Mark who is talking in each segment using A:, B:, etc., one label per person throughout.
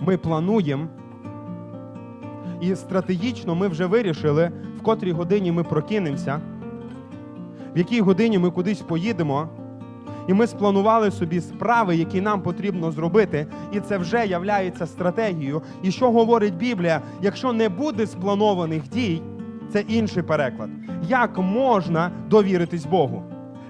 A: ми плануємо. І стратегічно ми вже вирішили, в котрій годині ми прокинемося, в якій годині ми кудись поїдемо. І ми спланували собі справи, які нам потрібно зробити, і це вже являється стратегією. І що говорить Біблія? Якщо не буде спланованих дій, це інший переклад. Як можна довіритись Богу?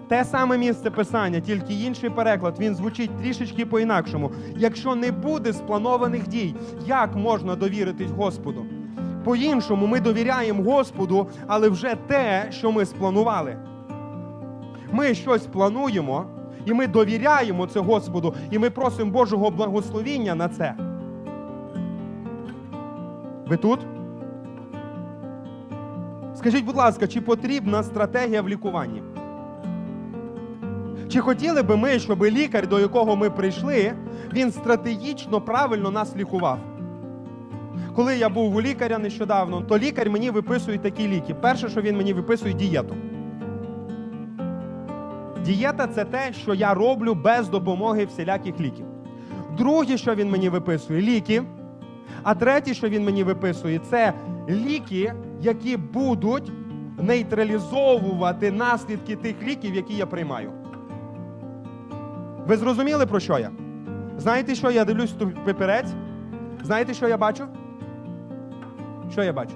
A: Те саме місце писання, тільки інший переклад, він звучить трішечки по-інакшому. Якщо не буде спланованих дій, як можна довіритись Господу? По-іншому ми довіряємо Господу, але вже те, що ми спланували. Ми щось плануємо, і ми довіряємо це Господу, і ми просимо Божого благословіння на це. Ви тут? Скажіть, будь ласка, чи потрібна стратегія в лікуванні? Чи хотіли би ми, щоб лікар, до якого ми прийшли, він стратегічно правильно нас лікував? Коли я був у лікаря нещодавно, то лікар мені виписує такі ліки. Перше, що він мені виписує дієту. Дієта це те, що я роблю без допомоги всіляких ліків. Друге, що він мені виписує, ліки. А третє, що він мені виписує, це ліки, які будуть нейтралізовувати наслідки тих ліків, які я приймаю. Ви зрозуміли про що я? Знаєте, що я дивлюсь в пеперець? Знаєте, що я бачу? Що я бачу?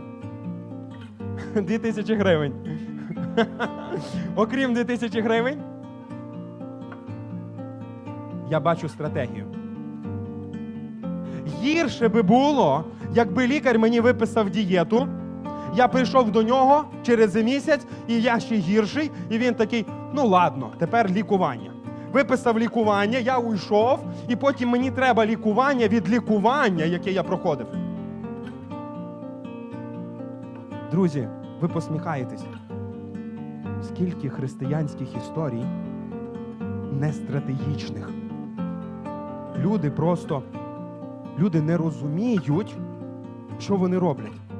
A: Дві тисячі гривень. Окрім 2000 гривень, я бачу стратегію. Гірше би було, якби лікар мені виписав дієту. Я прийшов до нього через місяць, і я ще гірший, і він такий: ну ладно, тепер лікування. Виписав лікування, я уйшов, і потім мені треба лікування від лікування, яке я проходив. Друзі, ви посміхаєтесь. Скільки християнських історій нестратегічних. Люди просто люди не розуміють, що вони роблять.